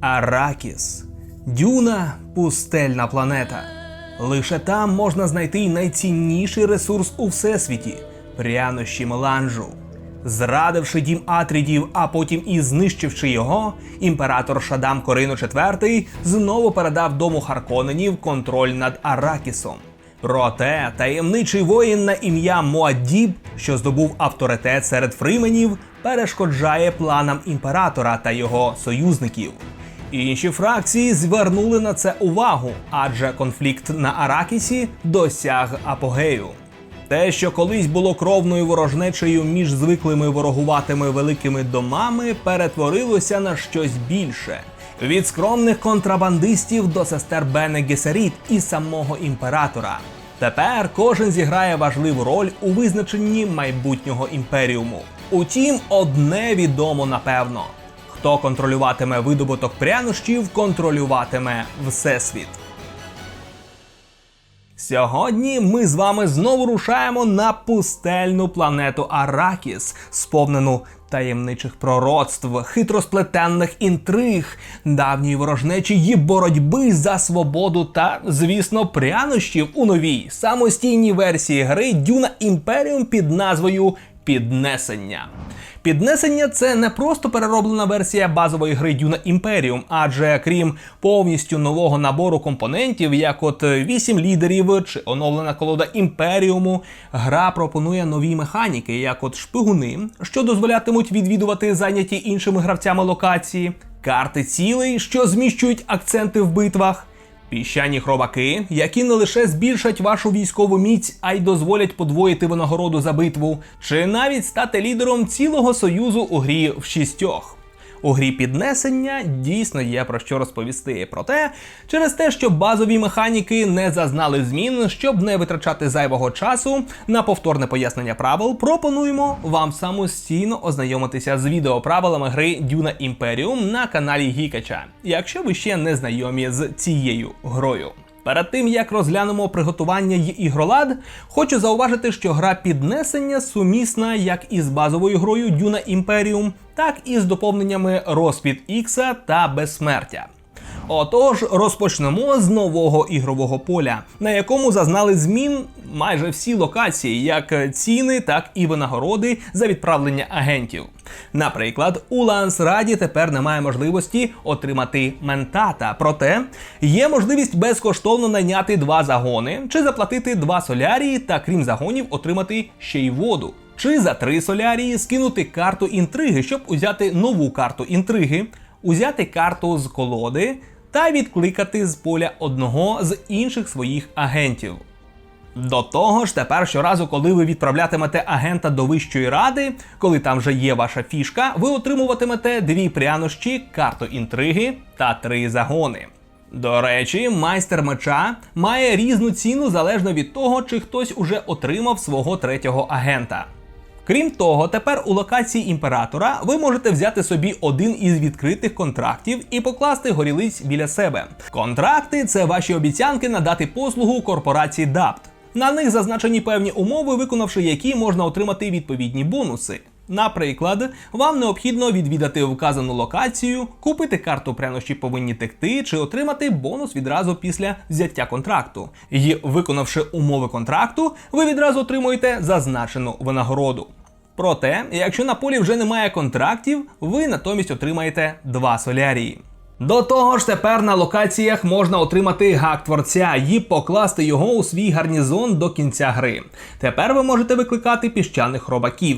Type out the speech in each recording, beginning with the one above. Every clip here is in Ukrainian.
Аракіс. Дюна пустельна планета. Лише там можна знайти найцінніший ресурс у всесвіті прянощі меланжу. Зрадивши дім Атрідів, а потім і знищивши його, імператор Шадам Корино IV знову передав дому Харконенів контроль над Аракісом. Проте таємничий воїн на ім'я Моаддіб, що здобув авторитет серед фрименів, перешкоджає планам імператора та його союзників. Інші фракції звернули на це увагу, адже конфлікт на Аракісі досяг апогею. Те, що колись було кровною ворожнечею між звиклими ворогуватими великими домами, перетворилося на щось більше. Від скромних контрабандистів до сестер Бене Гесеріт і самого імператора. Тепер кожен зіграє важливу роль у визначенні майбутнього імперіуму. Утім, одне відомо напевно: хто контролюватиме видобуток прянощів, контролюватиме всесвіт. Сьогодні ми з вами знову рушаємо на пустельну планету Аракіс, сповнену таємничих пророцтв, хитросплетенних інтриг, давньої ворожнечі й боротьби за свободу та, звісно, прянощів у новій самостійній версії гри Дюна Імперіум під назвою Піднесення. Піднесення це не просто перероблена версія базової гри Дюна Імперіум, адже крім повністю нового набору компонентів, як от 8 лідерів чи оновлена колода імперіуму, гра пропонує нові механіки, як от шпигуни, що дозволятимуть відвідувати зайняті іншими гравцями локації, карти цілей, що зміщують акценти в битвах. Піщані хробаки, які не лише збільшать вашу військову міць, а й дозволять подвоїти винагороду за битву, чи навіть стати лідером цілого союзу у грі в шістьох. У грі піднесення дійсно є про що розповісти. Проте, через те, що базові механіки не зазнали змін, щоб не витрачати зайвого часу на повторне пояснення правил, пропонуємо вам самостійно ознайомитися з відеоправилами гри Дюна Імперіум на каналі Гікача, якщо ви ще не знайомі з цією грою. Перед тим як розглянемо приготування й ігролад, хочу зауважити, що гра піднесення сумісна як із базовою грою Дюна Імперіум, так і з доповненнями Розпід Ікса та Безсмертя. Отож, розпочнемо з нового ігрового поля, на якому зазнали змін майже всі локації, як ціни, так і винагороди за відправлення агентів. Наприклад, у Лансраді тепер немає можливості отримати ментата, проте є можливість безкоштовно найняти два загони чи заплатити два солярії, та крім загонів, отримати ще й воду. Чи за три солярії скинути карту інтриги, щоб узяти нову карту інтриги, узяти карту з колоди та відкликати з поля одного з інших своїх агентів. До того ж, тепер щоразу, коли ви відправлятимете агента до вищої ради, коли там вже є ваша фішка, ви отримуватимете дві прянощі, карту інтриги та три загони. До речі, майстер меча має різну ціну залежно від того, чи хтось уже отримав свого третього агента. Крім того, тепер у локації імператора ви можете взяти собі один із відкритих контрактів і покласти горілиць біля себе. Контракти це ваші обіцянки надати послугу корпорації DAPT. На них зазначені певні умови, виконавши які можна отримати відповідні бонуси. Наприклад, вам необхідно відвідати вказану локацію, купити карту прянощі повинні текти чи отримати бонус відразу після взяття контракту. І виконавши умови контракту, ви відразу отримуєте зазначену винагороду. Проте, якщо на полі вже немає контрактів, ви натомість отримаєте два солярії. До того ж, тепер на локаціях можна отримати гак творця і покласти його у свій гарнізон до кінця гри. Тепер ви можете викликати піщаних робаків.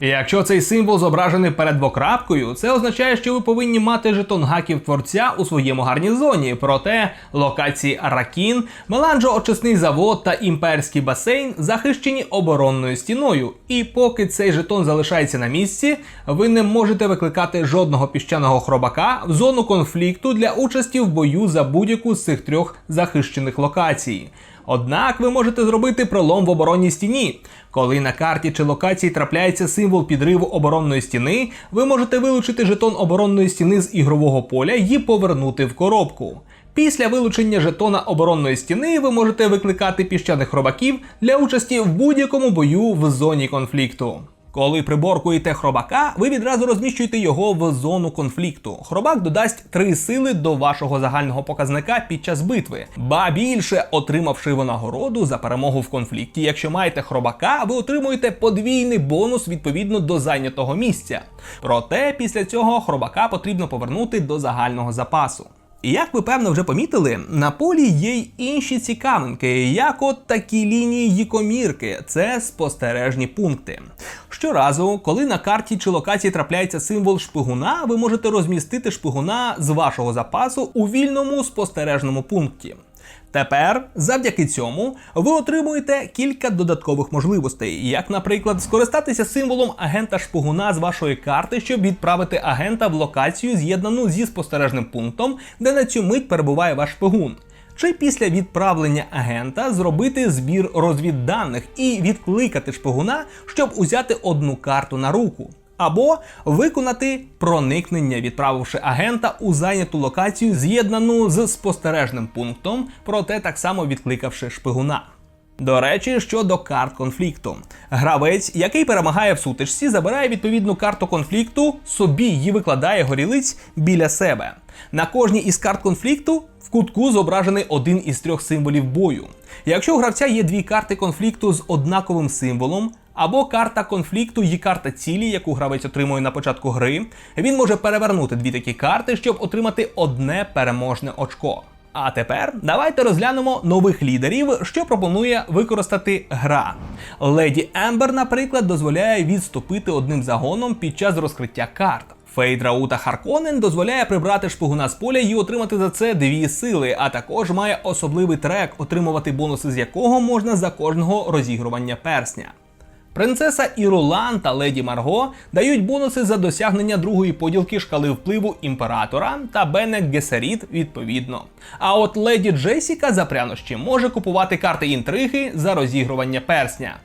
І якщо цей символ зображений перед двокрапкою, це означає, що ви повинні мати жетон гаків творця у своєму гарнізоні. Проте локації Аракін, Меланджо очисний завод та імперський басейн захищені оборонною стіною. І поки цей жетон залишається на місці, ви не можете викликати жодного піщаного хробака в зону конфлікту для участі в бою за будь-яку з цих трьох захищених локацій. Однак ви можете зробити пролом в оборонній стіні. Коли на карті чи локації трапляється символ підриву оборонної стіни, ви можете вилучити жетон оборонної стіни з ігрового поля і повернути в коробку. Після вилучення жетона оборонної стіни ви можете викликати піщаних робаків для участі в будь-якому бою в зоні конфлікту. Коли приборкуєте хробака, ви відразу розміщуєте його в зону конфлікту. Хробак додасть три сили до вашого загального показника під час битви. Ба більше, отримавши винагороду за перемогу в конфлікті. Якщо маєте хробака, ви отримуєте подвійний бонус відповідно до зайнятого місця. Проте після цього хробака потрібно повернути до загального запасу. Як ви певно вже помітили, на полі є й інші цікавинки, як от такі лінії їкомірки, це спостережні пункти. Щоразу, коли на карті чи локації трапляється символ шпигуна, ви можете розмістити шпигуна з вашого запасу у вільному спостережному пункті. Тепер, завдяки цьому, ви отримуєте кілька додаткових можливостей, як, наприклад, скористатися символом агента шпигуна з вашої карти, щоб відправити агента в локацію, з'єднану зі спостережним пунктом, де на цю мить перебуває ваш шпигун. Чи після відправлення агента зробити збір розвідданих і відкликати шпигуна, щоб узяти одну карту на руку або виконати проникнення, відправивши агента у зайняту локацію, з'єднану з спостережним пунктом, проте так само відкликавши шпигуна. До речі, щодо карт конфлікту, гравець, який перемагає в сутичці, забирає відповідну карту конфлікту, собі її викладає горілиць біля себе. На кожній із карт конфлікту в кутку зображений один із трьох символів бою. Якщо у гравця є дві карти конфлікту з однаковим символом, або карта конфлікту і карта цілі, яку гравець отримує на початку гри, він може перевернути дві такі карти, щоб отримати одне переможне очко. А тепер давайте розглянемо нових лідерів, що пропонує використати гра. Леді Ембер, наприклад, дозволяє відступити одним загоном під час розкриття карт. Фейд Раута Харконен дозволяє прибрати шпигуна з поля і отримати за це дві сили, а також має особливий трек, отримувати бонуси з якого можна за кожного розігрування персня. Принцеса Ірулан та леді Марго дають бонуси за досягнення другої поділки шкали впливу імператора та Бене Гесеріт відповідно. А от леді Джесіка за прянощі може купувати карти інтриги за розігрування персня.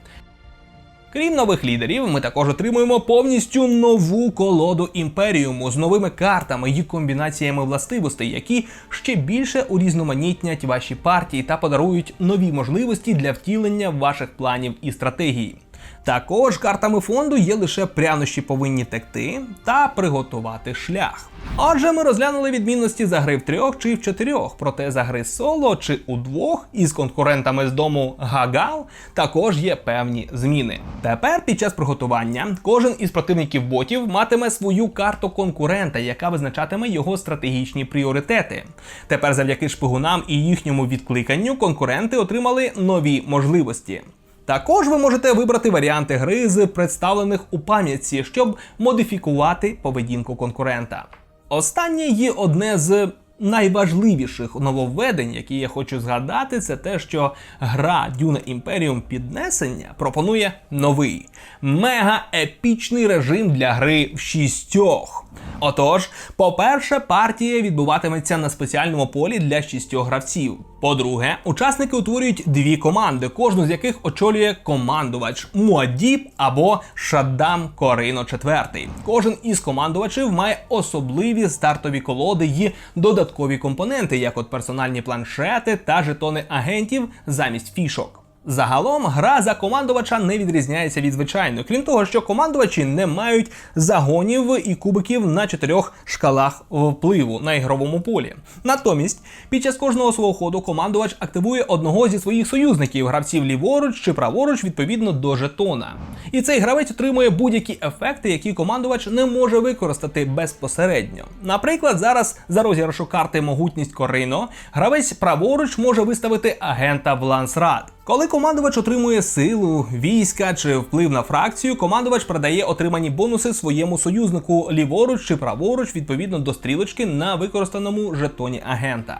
Крім нових лідерів, ми також отримуємо повністю нову колоду імперіуму з новими картами і комбінаціями властивостей, які ще більше урізноманітнять ваші партії та подарують нові можливості для втілення ваших планів і стратегій. Також картами фонду є лише прянощі повинні текти та приготувати шлях. Отже, ми розглянули відмінності за гри в трьох чи в чотирьох, проте за гри соло чи у двох із конкурентами з дому Гагал також є певні зміни. Тепер під час приготування кожен із противників ботів матиме свою карту конкурента, яка визначатиме його стратегічні пріоритети. Тепер, завдяки шпигунам і їхньому відкликанню, конкуренти отримали нові можливості. Також ви можете вибрати варіанти гри з представлених у пам'ятці, щоб модифікувати поведінку конкурента. Останнє є одне з найважливіших нововведень, які я хочу згадати, це те, що гра Dune Imperium Піднесення пропонує новий мега-епічний режим для гри в шістьох. Отож, по-перше, партія відбуватиметься на спеціальному полі для шістьох гравців. По-друге, учасники утворюють дві команди, кожну з яких очолює командувач Муадіб або Шаддам Корино IV. Кожен із командувачів має особливі стартові колоди і додаткові компоненти, як от персональні планшети та жетони агентів замість фішок. Загалом гра за командувача не відрізняється від звичайної, крім того, що командувачі не мають загонів і кубиків на чотирьох шкалах впливу на ігровому полі. Натомість, під час кожного свого ходу командувач активує одного зі своїх союзників, гравців ліворуч чи праворуч відповідно до жетона. І цей гравець отримує будь-які ефекти, які командувач не може використати безпосередньо. Наприклад, зараз за розіграшу карти Могутність Корино гравець праворуч може виставити агента в лансрад. Коли командувач отримує силу, війська чи вплив на фракцію, командувач продає отримані бонуси своєму союзнику ліворуч чи праворуч відповідно до стрілочки на використаному жетоні агента.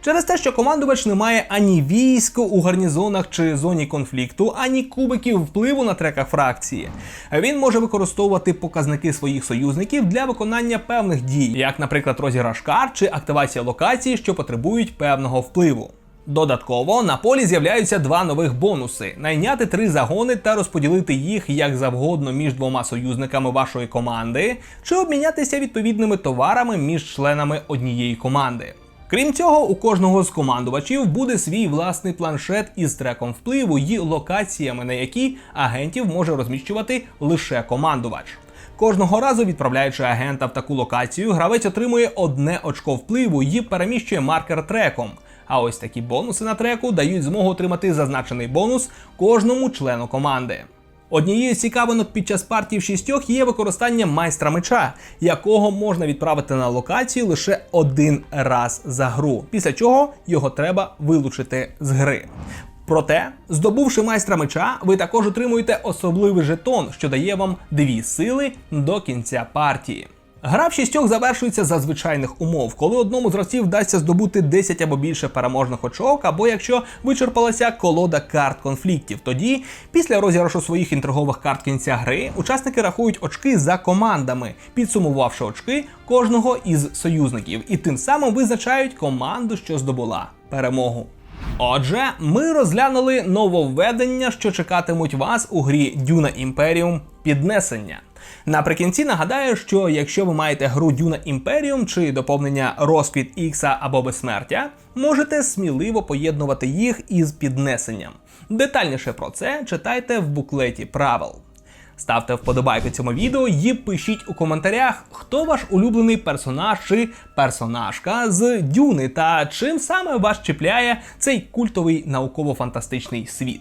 Через те, що командувач не має ані військ у гарнізонах чи зоні конфлікту, ані кубиків впливу на треках фракції, він може використовувати показники своїх союзників для виконання певних дій, як, наприклад, розіграш карт чи активація локацій, що потребують певного впливу. Додатково на полі з'являються два нових бонуси: найняти три загони та розподілити їх як завгодно між двома союзниками вашої команди, чи обмінятися відповідними товарами між членами однієї команди. Крім цього, у кожного з командувачів буде свій власний планшет із треком впливу і локаціями, на які агентів може розміщувати лише командувач. Кожного разу, відправляючи агента в таку локацію, гравець отримує одне очко впливу і переміщує маркер треком. А ось такі бонуси на треку дають змогу отримати зазначений бонус кожному члену команди. Однією з цікавинок під час партії в шістьох є використання майстра меча, якого можна відправити на локацію лише один раз за гру, після чого його треба вилучити з гри. Проте, здобувши майстра меча, ви також отримуєте особливий жетон, що дає вам дві сили до кінця партії. Гра в шістьох завершується за звичайних умов, коли одному з гравців вдасться здобути 10 або більше переможних очок, або якщо вичерпалася колода карт конфліктів. Тоді, після розіграшу своїх інтригових карт кінця гри, учасники рахують очки за командами, підсумувавши очки кожного із союзників, і тим самим визначають команду, що здобула перемогу. Отже, ми розглянули нововведення, що чекатимуть вас у грі Duna Imperium піднесення. Наприкінці нагадаю, що якщо ви маєте гру Duna Imperium чи доповнення Розквіт Ікса або Безсмертя, можете сміливо поєднувати їх із піднесенням. Детальніше про це читайте в буклеті правил. Ставте вподобайку цьому відео і пишіть у коментарях, хто ваш улюблений персонаж чи персонажка з Дюни та чим саме вас чіпляє цей культовий науково-фантастичний світ.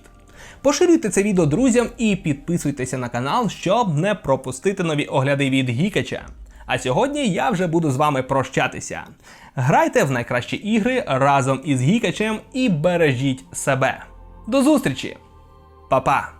Поширюйте це відео друзям і підписуйтеся на канал, щоб не пропустити нові огляди від Гікача. А сьогодні я вже буду з вами прощатися. Грайте в найкращі ігри разом із Гікачем і бережіть себе. До зустрічі! Па-па!